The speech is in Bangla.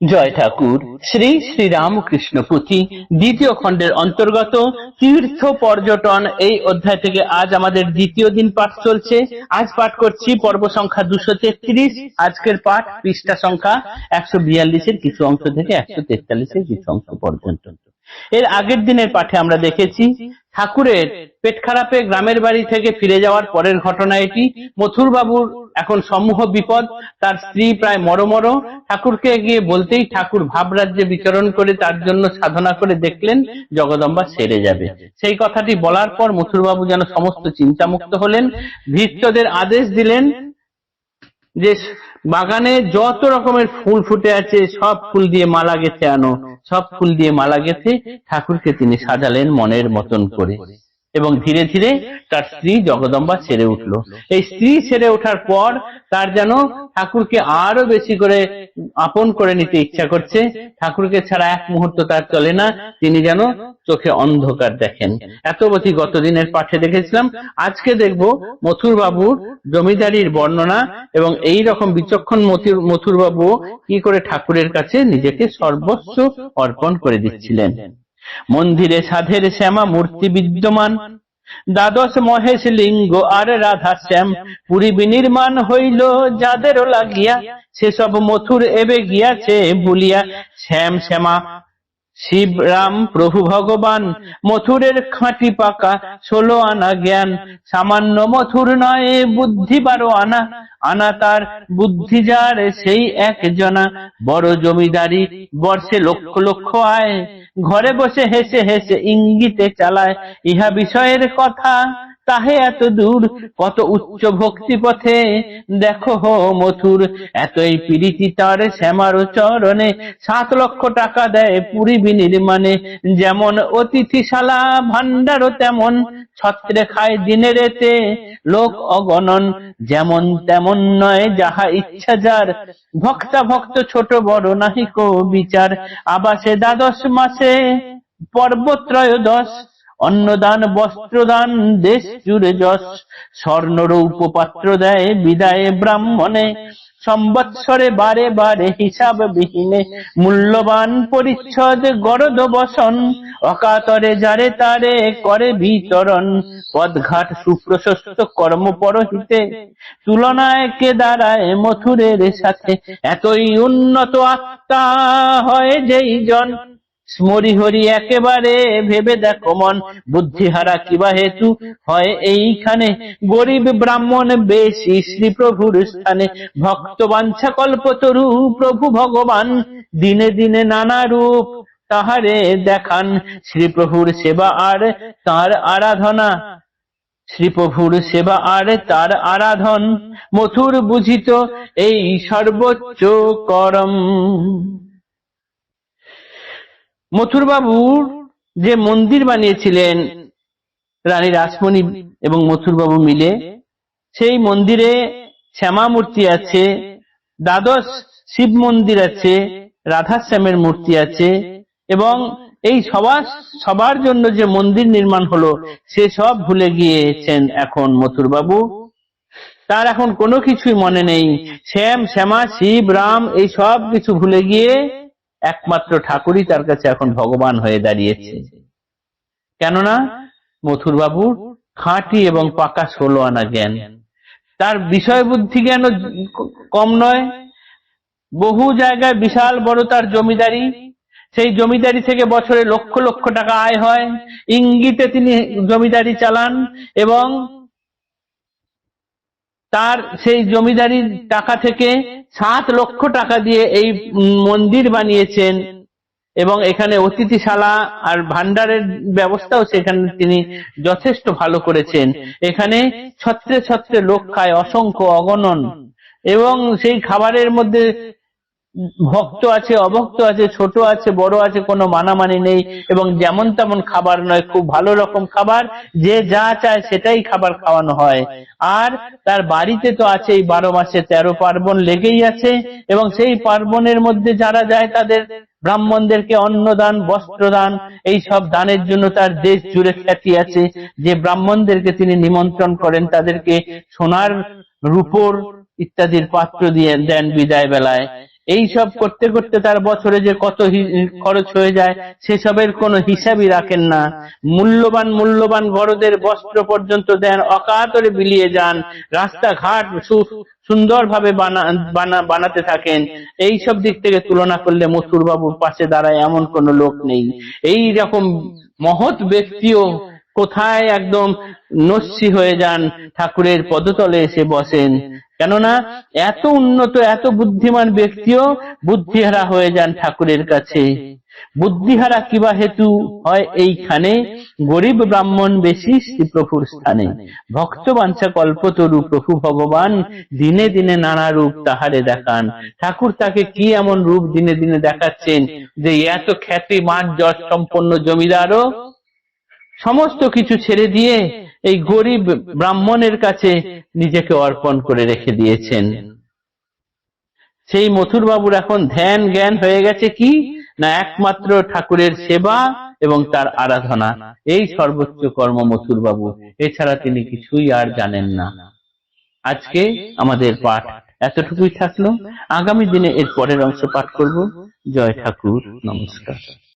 জয় ঠাকুর। শ্রী শ্রী রামকৃষ্ণ পুঁথি দ্বিতীয় খণ্ডের অন্তর্গত তীর্থ পর্যটন এই অধ্যায় থেকে আজ আমাদের দ্বিতীয় দিন পাঠ চলছে। আজ পাঠ করছি পর্ব সংখ্যা দুশো তেত্রিশ। আজকের পাঠ পৃষ্ঠা সংখ্যা একশো বিয়াল্লিশের কিছু অংশ থেকে একশো তেতাল্লিশের কিছু অংশ পর্যন্ত। এর আগের দিনের পাঠে আমরা দেখেছি, ঠাকুরের পেট খারাপে গ্রামের বাড়ি থেকে ফিরে যাওয়ার পরের ঘটনা এটি। মথুর বাবুর এখন সমূহ বিপদ, তার স্ত্রী প্রায় মরমর। ঠাকুরকে গিয়ে বলতেই ঠাকুর ভাবরাজ্যে বিচরণ করে তার জন্য সাধনা করে দেখলেন, জগদম্বা সেরে যাবে। সেই কথাটি বলার পর মথুরবাবু যেন সমস্ত চিন্তামুক্ত হলেন। ভৃত্যদের আদেশ দিলেন যে, বাগানে যত রকমের ফুল ফুটে আছে, সব ফুল দিয়ে মালা গেথে আনো। সব ফুল দিয়ে মালা গেথে ঠাকুরকে তিনি সাজালেন মনের মতন করে। এবং ধীরে ধীরে তার স্ত্রী জগদম্বা ছেড়ে উঠল। এই স্ত্রী ছেড়ে ওঠার পর তার যেন ঠাকুরকে আরও বেশি করে আপন করে নিতে ইচ্ছা করছে, ঠাকুরকে ছাড়া এক মুহূর্ত তার চলে না, তিনি যেন চোখে অন্ধকার দেখেন। এত বধি গতদিনের পাঠে দেখেছিলাম, আজকে দেখব মথুর বাবুর জমিদারির বর্ণনা এবং এই রকম বিচক্ষণ মথুর মথুর বাবু কি করে ঠাকুরের কাছে নিজেকে সর্বস্ব অর্পণ করে দিচ্ছিলেন। মন্দিরে সাধের শ্যামা মূর্তি বিদ্যমান। দ্বাদশ মহেশ লিঙ্গ আর রাধা শ্যাম পুরী বিনির্মাণ হইল যাদেরও লাগিয়া সেসব মথুর এবে গিয়াছে ভুলিয়া শ্যাম শ্যামা, শিব রাম প্রভু ভগবান, মথুরের খাঁটি পাকা ষোলো আনা জ্ঞান, সামান্য মথুর নয়, বুদ্ধি বারো আনা আনা তার বুদ্ধি যার, সেই এক জনা, বড় জমিদারি, বর্ষে লক্ষ লক্ষ আয়। ঘরে বসে হেসে হেসে ইঙ্গিতে চালায় ইহা বিষয়ের কথা। তাহে এত দূর, কত উচ্চ ভক্তি পথে। দেখো হো মথুর, এতই প্রীতি তার শ্যামার চরণে। সাত লক্ষ টাকা দেয় পুরী বিনির্মাণে। যেমন অতিথিশালা ভান্ডারও তেমন। ছত্রে খায় দিনের এতে। লোক অগণন, যেমন তেমন নয় যাহা ইচ্ছা যার। ভক্তা ভক্ত ছোট বড় নাহি কো বিচার। আবাসে দ্বাদশ মাসে পর্বত্রয়োদশ। অন্নদান, বস্ত্রদান, দেশ জুড়ে যশ। স্বর্ণ রৌপ পাত্র দেয় বিদায় ব্রাহ্মণে। সম্বৎসরে বারে বারে হিসাব বিহীনে মূল্যবান পরিচ্ছদ গরদ বসন। অকাতরে যারে তারে করে বিতরণ। পদঘাট সুপ্রশস্ত কর্ম পরহিতে তুলনায় কে দাঁড়ায় মথুরের সাথে এতই উন্নত আত্মা হয় যেই জন। স্মরি হরি একেবারে ভেবে দেখো মন, বুদ্ধিহারা কিবা হেতু? হয় এইখানে। গরিব ব্রাহ্মণ বেশি শ্রী প্রভুর স্থানে। ভক্ত বাঞ্ছা কল্পতরু প্রভু ভগবান। দিনে দিনে নানা রূপ তাহারে দেখান। শ্রী প্রভুর সেবা আর তার আরাধনা। শ্রীপ্রভুর সেবা আর তার আরাধন। মথুর বুঝিত এই সর্বোচ্চ করম। মথুরবাবুর যে মন্দির বানিয়েছিলেন রানী রাসমণি এবং মথুরবাবু মিলে, সেই মন্দিরে শ্যামা মূর্তি আছে, দ্বাদশ শিব মন্দির আছে, রাধাশ্যামের মূর্তি আছে এবং এই সবার সবার জন্য যে মন্দির নির্মাণ হলো, সে সব ভুলে গিয়েছেন এখন মথুরবাবু। তার এখন কোনো কিছুই মনে নেই। শ্যাম, শ্যামা, শিব, রাম, এই সব কিছু ভুলে গিয়ে একমাত্র ঠাকুরই তার কাছে এখন ভগবান হয়ে দাঁড়িয়েছে। কেননা মথুর বাবুর খাঁটি এবং পাকা ষোলো আনা জ্ঞান। তার বিষয় বুদ্ধি জ্ঞান কম নয়, বহু জায়গায় বিশাল বড় তার জমিদারি। সেই জমিদারি থেকে বছরে লক্ষ লক্ষ টাকা আয় হয়। ইঙ্গিতে তিনি জমিদারি চালান এবং তার সেই জমিদারির টাকা থেকে সাত লক্ষ টাকা দিয়ে এই মন্দির বানিয়েছেন এবং এখানে অতিথিশালা আর ভান্ডারের ব্যবস্থাও সেখানে তিনি যথেষ্ট ভালো করেছেন। এখানে ছত্রে ছত্রে লোক খায়, অসংখ্য অগণন। এবং সেই খাবারের মধ্যে ভক্ত আছে, অভক্ত আছে, ছোট আছে, বড় আছে, কোনো মানামানি নেই এবং যেমন তেমন খাবার নয়, খুব ভালো রকম খাবার, যে যা চায় সেটাই খাবার খাওয়ানো হয়। আর তার বাড়িতে তো আছেই বারো মাসে, তেরো পার্বণ লেগেই আছে এবং সেই পার্বণের মধ্যে যারা যায় তাদের ব্রাহ্মণদেরকে অন্নদান, বস্ত্রদান, এই সব দানের জন্য তার দেশ জুড়ে খ্যাতি আছে। যে ব্রাহ্মণদেরকে তিনি নিমন্ত্রণ করেন, তাদেরকে সোনার রূপোর ইত্যাদির পাত্র দিয়ে দেন বিদায় বেলায় এই সব করতে করতে তার বছরে যে কত খরচ হয়ে যায়, সেসবের কোনো হিসাবই রাখেন না। মূল্যবান মূল্যবান বড়দের বস্ত্র পর্যন্ত দেন, অকাতরে বিলিয়ে যান, রাস্তাঘাট সুন্দরভাবে বানা, বানা- বানাতে থাকেন। এই সব দিক থেকে তুলনা করলে মথুর বাবুর পাশে দাঁড়ায় এমন কোনো লোক নেই। এই রকম মহৎ ব্যক্তিও কোথায় একদম নস্যি হয়ে যান, ঠাকুরের পদতলে এসে বসেন। কেননা এত উন্নত, এত বুদ্ধিমান ব্যক্তিও বুদ্ধিহারা হয়ে যান ঠাকুরের কাছে। বুদ্ধিহারা কিবা হেতু হয় এইখানে? গরিব ব্রাহ্মণ বেশি শ্রী প্রভুর স্থানে। ভক্ত বাঞ্ছা কল্পতরু প্রভু ভগবান দিনে দিনে নানা রূপ তাহারে দেখান। ঠাকুর তাকে কি এমন রূপ দিনে দিনে দেখাচ্ছেন যে এত খ্যাতি, মাঠ যশ সম্পন্ন জমিদারও সমস্ত কিছু ছেড়ে দিয়ে এই গরিব ব্রাহ্মণের কাছে নিজেকে অর্পণ করে রেখে দিয়েছেন। সেই মথুর বাবুর এখন ধ্যান জ্ঞান হয়ে গেছে কি? না একমাত্র ঠাকুরের সেবা এবং তার আরাধনা। এই সর্বোচ্চ কর্ম মথুর বাবু এছাড়া তিনি কিছুই আর জানেন না। আজকে আমাদের পাঠ এতটুকুই থাকল। আগামী দিনে এর পরের অংশ পাঠ করব। জয় ঠাকুর। নমস্কার।